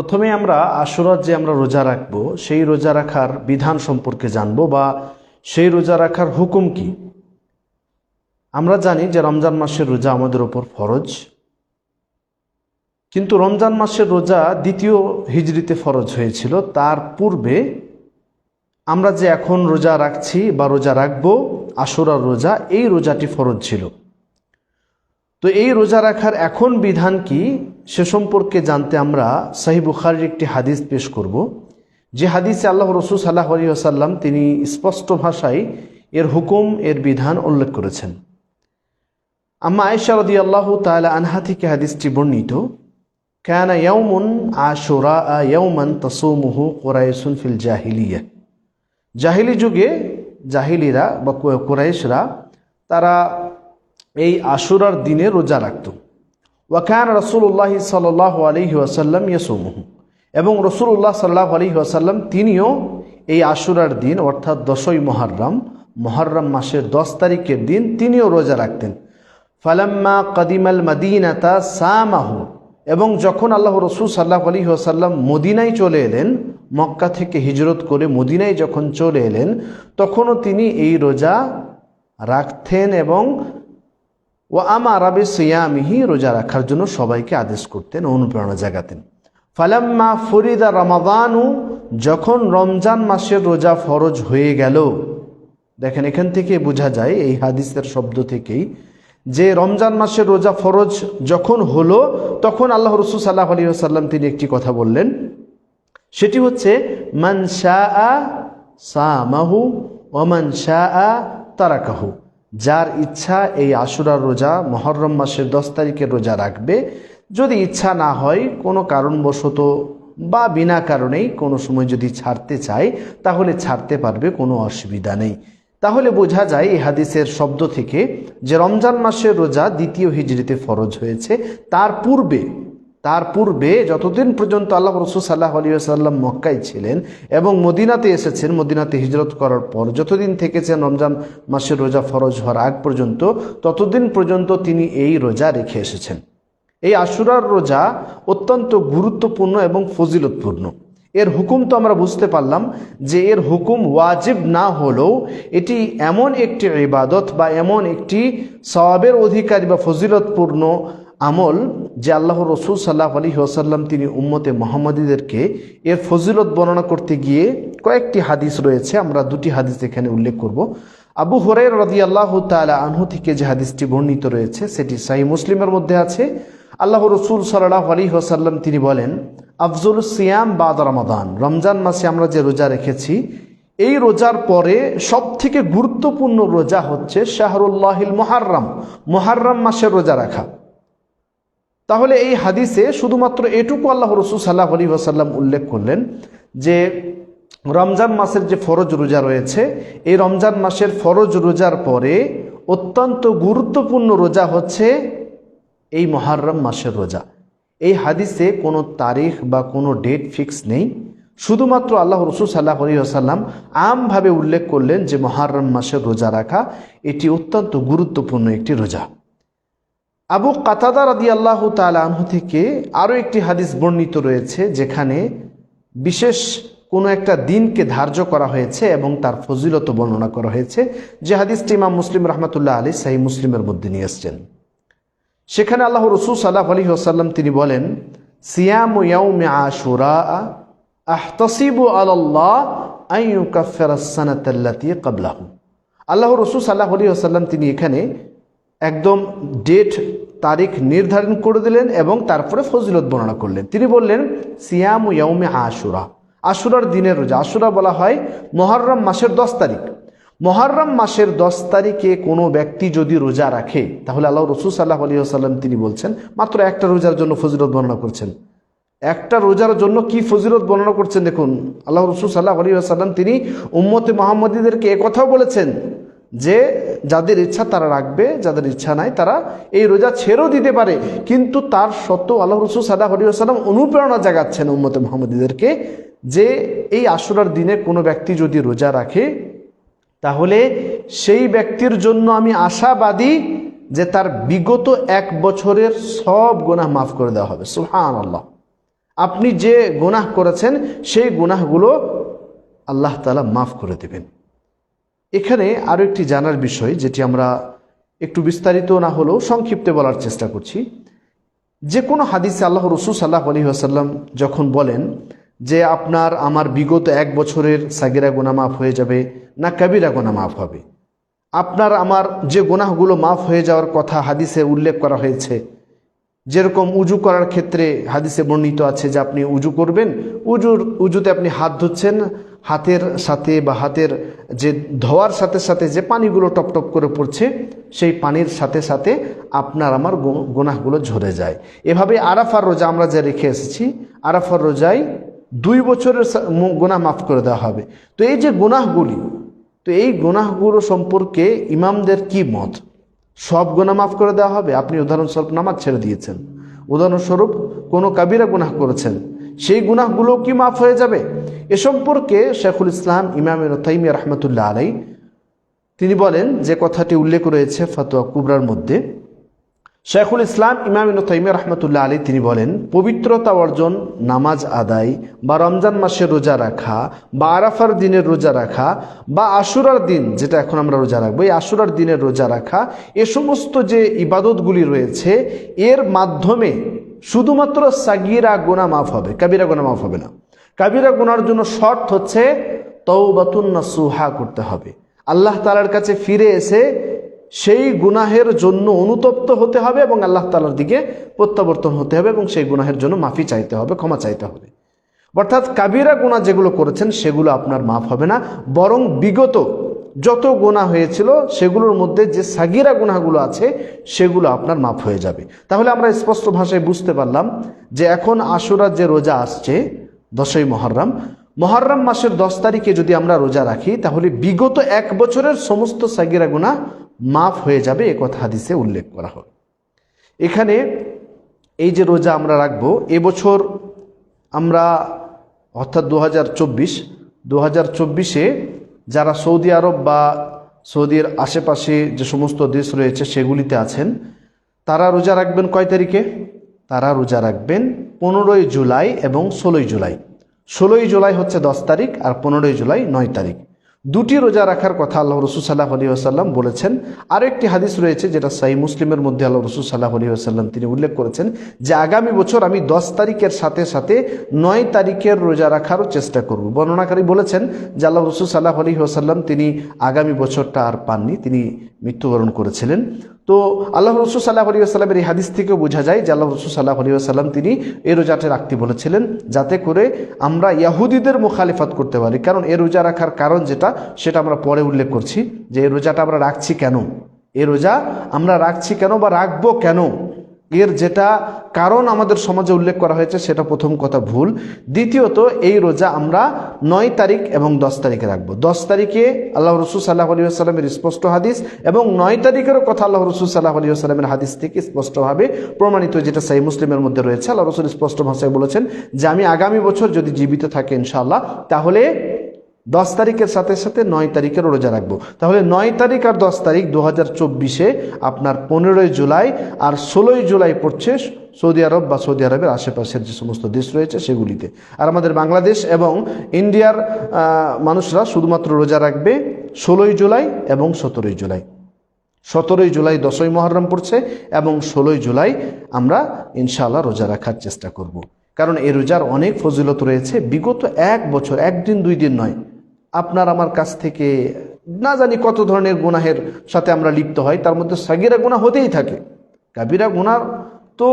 প্রথমে আমরা আশুরার যে আমরা রোজা রাখব, সেই রোজা রাখার বিধান সম্পর্কে জানব বা সেই রোজা রাখার হুকুম কি? আমরা জানি যে রমজান মাসের রোজা আমাদের ওপর ফরজ। কিন্তু রমজান মাসের রোজা দ্বিতীয় হিজড়িতে ফরজ হয়েছিল। তার পূর্বে আমরা যে এখন রোজা রাখছি বা রোজা রাখব, আশুরার রোজা, এই রোজাটি ফরজ ছিল। তো এই রোজা রাখার এখন বিধান কি? সে সম্পর্কে জানতে আমরা সাহি বুখারির একটি হাদিস পেশ করব। যে হাদিসে আল্লাহ রসুল সাল্লাহ আলী তিনি স্পষ্ট ভাষায় এর হুকুম, এর বিধান উল্লেখ করেছেন। আম্মা আয়েশা রদি আল্লাহ তালা আনহা থেকে হাদিসটি বর্ণিত, কানা ইয়াউমুন আশুরা ইয়াউমান তাসুমুহু কোরাইসুন ফিল জাহিলিয়া। জাহিলি যুগে জাহিলিরা বা কোরাইশরা তারা এই আশুরার দিনে রোজা রাখত। ওয়াকান রসুল্লাহ সাল্লাহ আলহি আসাল্লাম ইয়াসুমহু। এবং রসুল্লাহ সাল্লাহ আলহি আসাল্লাম তিনিও এই আশুরার দিন, অর্থাৎ দশই মহারম মহরম মাসের দশ তারিখের দিন তিনিও রোজা রাখতেন। ফালাম্মা কদিমাল মদিনাতা সামাহু। এবং যখন আল্লাহ রসুল সাল্লাহ আলী আসাল্লাম মদিনায় চলে এলেন, মক্কা থেকে হিজরত করে মদিনায় যখন চলে এলেন, তখনও তিনি এই রোজা রাখতেন এবং ও আমা আরবে সিয়ামিহি, রোজা রাখার জন্য সবাইকে আদেশ করতেন অনুপ্রেরণা জাগাতেন ফালাম্মা ফরিদা রমাদানু, যখন রমজান মাসের রোজা ফরজ হয়ে গেল, দেখেন এখান থেকে বোঝা যায়, এই হাদিসের শব্দ থেকেই, যে রমজান মাসের রোজা ফরজ যখন হলো, তখন আল্লাহ রসুল সাল্লাহ আলী সাল্লাম তিনি একটি কথা বললেন। সেটি হচ্ছে, মান শাহ সামাহু ওমান শাহ তারাকাহু। যার ইচ্ছা এই আশুরার রোজা মহরম মাসের দশ তারিখের রোজা রাখবে। যদি ইচ্ছা না হয়, কোনো কারণবশত বা বিনা কারণেই কোনো সময় যদি ছাড়তে চায়, তাহলে ছাড়তে পারবে, কোনো অসুবিধা নেই। তাহলে বোঝা যায় এই হাদিসের শব্দ থেকে যে রমজান মাসের রোজা দ্বিতীয় হিজড়িতে ফরজ হয়েছে। তার পূর্বে তার পূর্বে যতদিন পর্যন্ত আল্লাহ রসুল সাল্লাহ আলী সাল্লাম মক্কায় ছিলেন এবং মদিনাতে এসেছেন, মদিনাতে হিজরত করার পর যতদিন থেকেছেন, রমজান মাসের রোজা ফরজ হওয়ার আগ পর্যন্ত, ততদিন পর্যন্ত তিনি এই রোজা রেখে এসেছেন। এই আশুরার রোজা অত্যন্ত গুরুত্বপূর্ণ এবং ফজিলতপূর্ণ। এর হুকুম তো আমরা বুঝতে পারলাম যে এর হুকুম ওয়াজিব না হলেও এটি এমন একটি ইবাদত বা এমন একটি সবাবের অধিকারী বা ফজিলতপূর্ণ আমল যে আল্লাহ রসুল সাল্লাহ আলী ওসাল্লাম তিনি উম্মতে মোহাম্মদীদেরকে এর ফজিলত বর্ণনা করতে গিয়ে কয়েকটি হাদিস রয়েছে, আমরা দুটি হাদিস এখানে উল্লেখ করব। আবু হরে রদি আল্লাহ তালা আনহু থেকে যে হাদিসটি বর্ণিত রয়েছে, সেটি সাহি মুসলিমের মধ্যে আছে। আল্লাহ রসুল সাল্লাহ আলী ওসাল্লাম তিনি বলেন আফজুল সিয়াম বাদ রমাদান। রমজান মাসে আমরা যে রোজা রেখেছি, এই রোজার পরে সব থেকে গুরুত্বপূর্ণ রোজা হচ্ছে শাহরুল্লাহিল মোহার্রাম মোহার্রাম মাসের রোজা রাখা। তাহলে এই হাদিসে শুধুমাত্র এটুকু আল্লাহ রসুল সাল্লাহ আলী ওসাল্লাম উল্লেখ করলেন যে রমজান মাসের যে ফরজ রোজা রয়েছে, এই রমজান মাসের ফরজ রোজার পরে অত্যন্ত গুরুত্বপূর্ণ রোজা হচ্ছে এই মহারম মাসের রোজা। এই হাদিসে কোনো তারিখ বা কোনো ডেট ফিক্স নেই। শুধুমাত্র আল্লাহ রসুল সাল্লাহ আসাল্লাম আমভাবে উল্লেখ করলেন যে মহারম মাসের রোজা রাখা, এটি অত্যন্ত গুরুত্বপূর্ণ একটি রোজা। আবু কাতাদা রাদি আল্লাহ আনহু থেকে আরও একটি হাদিস বর্ণিত রয়েছে, যেখানে বিশেষ কোনো একটা দিনকে ধার্য করা হয়েছে এবং তার ফজিলত বর্ণনা করা হয়েছে। যে হাদিসটি ইমাম মুসলিম রহমতুল্লাহ আলী সাহি মুসলিমের মধ্যে নিয়ে এসছেন। সেখানে আল্লাহ রসুল সাল্লাহ আলী আসাল্লাম তিনি বলেন, সিয়াম ইয়াউমে আশুরা, আহতসিবু আল্লাহ আইয়ুকাফেরাসানাতাল্লাতি কাবলাহু আল্লাহ রসুল সাল্লাহ আলী আসাল্লাম তিনি এখানে একদম ডেট তারিখ নির্ধারণ করে দিলেন এবং তারপরে ফজিলত বর্ণনা করলেন। তিনি বললেন, সিয়াম ইয়াউমে আশুরা। আশুরার দিনের রোজা। আশুরা বলা হয় মহরম মাসের দশ তারিখ। মহরম মাসের দশ তারিখে কোনো ব্যক্তি যদি রোজা রাখে, তাহলে আল্লাহ রসুল সাল্লাহ আলী আসাল্লাম তিনি বলছেন, মাত্র একটা রোজার জন্য ফজিলত বর্ণনা করছেন। একটা রোজার জন্য কি ফজিলত বর্ণনা করছেন? দেখুন, আল্লাহ রসুল সাল্লাহ আলী আসাল্লাম তিনি উম্মতে মোহাম্মদীদেরকে একথাও বলেছেন যে যাদের ইচ্ছা তারা রাখবে, যাদের ইচ্ছা নাই তারা এই রোজা ছেড়েও দিতে পারে। কিন্তু তার সত্ত্বেও আল্লাহ রসুল সাদা হরি হরিয়াসাল্লাম অনুপ্রেরণা জাগাচ্ছেন উম্মতে মোহাম্মদীদেরকে যে এই আশুরার দিনে কোনো ব্যক্তি যদি রোজা রাখে, তাহলে সেই ব্যক্তির জন্য আমি আশাবাদী যে তার বিগত এক বছরের সব গোনাহ মাফ করে দেওয়া হবে। সুহান আল্লাহ আপনি যে গুনাহ করেছেন, সেই গুনাহগুলো আল্লাহ তালা মাফ করে দেবেন। এখানে আরও একটি জানার বিষয়, যেটি আমরা একটু বিস্তারিত না হলেও সংক্ষিপ্তে বলার চেষ্টা করছি। যে কোনো হাদিসে আল্লাহ রসুল সাল্লাহ আলী আসাল্লাম যখন বলেন যে আপনার, আমার বিগত এক বছরের সাগিরা গোনা মাফ হয়ে যাবে না কাবিরা গোনা মাফ হবে। আপনার, আমার যে গুনাহগুলো মাফ হয়ে যাওয়ার কথা হাদিসে উল্লেখ করা হয়েছে, যেরকম উজু করার ক্ষেত্রে হাদিসে বর্ণিত আছে যে আপনি উজু করবেন, উজুর, উজুতে আপনি হাত ধুচ্ছেন হাতের সাথে বা হাতের যে ধোয়ার সাথে সাথে যে পানিগুলো টপটপ করে পড়ছে, সেই পানির সাথে সাথে আপনার আমার গুনাহগুলো ঝরে যায়। এভাবে আরাফার রোজা আমরা যে রেখে এসেছি, আরাফার রোজায় দুই বছরের গুনাহ মাফ করে দেওয়া হবে। তো এই যে গুনাহগুলি, তো এই গুনাহগুলো সম্পর্কে ইমামদের কি মত? সব গোনা মাফ করে দেওয়া হবে? আপনি উদাহরণস্বরূপ নামাজ ছেড়ে দিয়েছেন। উদাহরণস্বরূপ কোনো কাবিরা গুনাহ করেছেন। সেই গুনাহগুলো কি মাফ হয়ে যাবে? এ সম্পর্কে শেখুল ইসলাম ইমাম তাইমিয়া রহমতুল্লাহ আলাই, তিনি বলেন যে কথাটি উল্লেখ রয়েছে ফতোয়া কুবরার মধ্যে। শেখুল ইসলাম ইমাম তাইমিয়া রহমতুল্লাহ আলী তিনি বলেন, পবিত্রতা অর্জন, নামাজ আদায়, বা রমজান মাসে রোজা রাখা, বা আরাফার দিনের রোজা রাখা, বা আশুরার দিন, যেটা এখন আমরা রোজা রাখব, এই আশুরার দিনের রোজা রাখা, এ সমস্ত যে ইবাদতগুলি রয়েছে, এর মাধ্যমে শুধুমাত্র সাগিরা গোনা মাফ হবে, কাবিরা গোনা মাফ হবে না। কাবিরা গোনার জন্য শর্ত হচ্ছে তৌবাতুন সুহা করতে হবে। আল্লাহ তালার কাছে ফিরে এসে সেই গুনাহের জন্য অনুতপ্ত হতে হবে এবং আল্লাহ তালার দিকে প্রত্যাবর্তন হতে হবে এবং সেই গুনাহের জন্য মাফি চাইতে হবে, ক্ষমা চাইতে হবে। অর্থাৎ কাবিরা গুণা যেগুলো করেছেন সেগুলো আপনার মাফ হবে না, বরং বিগত যত গুণা হয়েছিল সেগুলোর মধ্যে যে সাগিরা গুনাহগুলো আছে সেগুলো আপনার মাফ হয়ে যাবে। তাহলে আমরা স্পষ্ট ভাষায় বুঝতে পারলাম যে এখন আশুরার যে রোজা আসছে দশই মহরম। মহরম মাসের দশ তারিখে যদি আমরা রোজা রাখি, তাহলে বিগত এক বছরের সমস্ত সাগিরা গুনাহ মাফ হয়ে যাবে, এ কথা হাদিসে উল্লেখ করা হয় এখানে এই যে রোজা আমরা রাখব এবছর আমরা, অর্থাৎ দু হাজার চব্বিশ দু হাজার চব্বিশে যারা সৌদি আরব বা সৌদির আশেপাশে যে সমস্ত দেশ রয়েছে, সেগুলিতে আছেন, তারা রোজা রাখবেন কয় তারিখে? তারা রোজা রাখবেন পনেরোই জুলাই এবং ষোলোই জুলাই। ষোলোই জুলাই হচ্ছে দশ তারিখ আর পনেরোই জুলাই নয় তারিখ। দুটি রোজা রাখার কথা আল্লাহ রসুল সাল্লাহ আলী আসাল্লাম বলেছেন। আরও একটি হাদিস রয়েছে যেটা সাই মুসলিমের মধ্যে আল্লাহ রসুল সাল্লাহ আলী আসাল্লাম তিনি উল্লেখ করেছেন যে আগামী বছর আমি দশ তারিখের সাথে সাথে নয় তারিখের রোজা রাখারও চেষ্টা করব। বর্ণনাকারী বলেছেন যে আল্লাহ রসুল সাল্লাহ আলী আসাল্লাম তিনি আগামী বছরটা আর পাননি, তিনি মৃত্যুবরণ করেছিলেন। তো আল্লাহ রসুল সাল্লাহ আলী এই হাদিস থেকেও বোঝা যায় যে আল্লাহ রসুল সাল্লাহ আলী তিনি এ রোজাটা রাখতে বলেছিলেন যাতে করে আমরা ইয়াহুদিদের মুখালিফাত করতে পারি। কারণ এ রোজা রাখার কারণ যেটা, সেটা আমরা পরে উল্লেখ করছি যে এই রোজাটা আমরা রাখছি কেন? এ রোজা আমরা রাখছি কেন বা রাখব কেন? এর যেটা কারণ আমাদের সমাজে উল্লেখ করা হয়েছে, সেটা প্রথম কথা ভুল। দ্বিতীয়ত, এই রোজা আমরা নয় তারিখ এবং দশ তারিখে রাখব। দশ তারিখে আল্লাহ রসুল সাল্লাহ আলী আসসালামের স্পষ্ট হাদিস এবং নয় তারিখেরও কথা আল্লাহ রসুল সাল্লাহ আলী আসসালামের হাদিস থেকে স্পষ্টভাবে প্রমাণিত, যেটা সাই মুসলিমের মধ্যে রয়েছে। আল্লাহ রসুল স্পষ্ট ভাষায় বলেছেন যে, আমি আগামী বছর যদি জীবিত থাকি ইনশাআল্লাহ, তাহলে দশ তারিখের সাথে সাথে নয় তারিখের রোজা রাখব। তাহলে নয় তারিখ আর দশ তারিখ দু হাজার চব্বিশে আপনার পনেরোই জুলাই আর ষোলোই জুলাই পড়ছে সৌদি আরব বা সৌদি আরবের আশেপাশের যে সমস্ত দেশ রয়েছে সেগুলিতে। আর আমাদের বাংলাদেশ এবং ইন্ডিয়ার মানুষরা শুধুমাত্র রোজা রাখবে ষোলোই জুলাই এবং সতেরোই জুলাই। সতেরোই জুলাই দশই মহরম পড়ছে এবং ষোলোই জুলাই আমরা ইনশাআল্লাহ রোজা রাখার চেষ্টা করব। কারণ এই রোজার অনেক ফজিলত রয়েছে। বিগত এক বছর, একদিন, দুই দিন নয় আপনার আমার কাছ থেকে না জানি কত ধরনের গুনাহের সাথে আমরা লিপ্ত হয়, তার মধ্যে সাগিরা গুণা হতেই থাকে। কাবিরা গুনার তো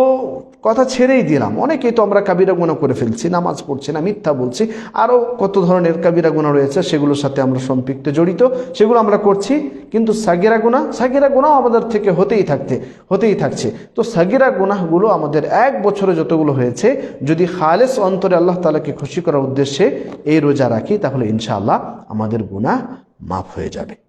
কথা ছেড়েই দিলাম। অনেকেই তো আমরা কাবিরা গুণা করে ফেলছি, নামাজ পড়ছি না, মিথ্যা বলছি। আরও কত ধরনের কাবিরা গুণা রয়েছে, সেগুলোর সাথে আমরা সম্পৃক্ত, জড়িত। সেগুলো আমরা করছি, কিন্তু সাগিরা গুণা সাগিরা গুণাও আমাদের থেকে হতেই থাকতে, হতেই থাকছে। তো সাগিরা গুনাহগুলো আমাদের এক বছরে যতগুলো হয়েছে, যদি খালেস অন্তরে আল্লাহ তালাকে খুশি করার উদ্দেশ্যে এই রোজা রাখি, তাহলে ইনশাআল্লাহ আমাদের গুনাহ মাফ হয়ে যাবে।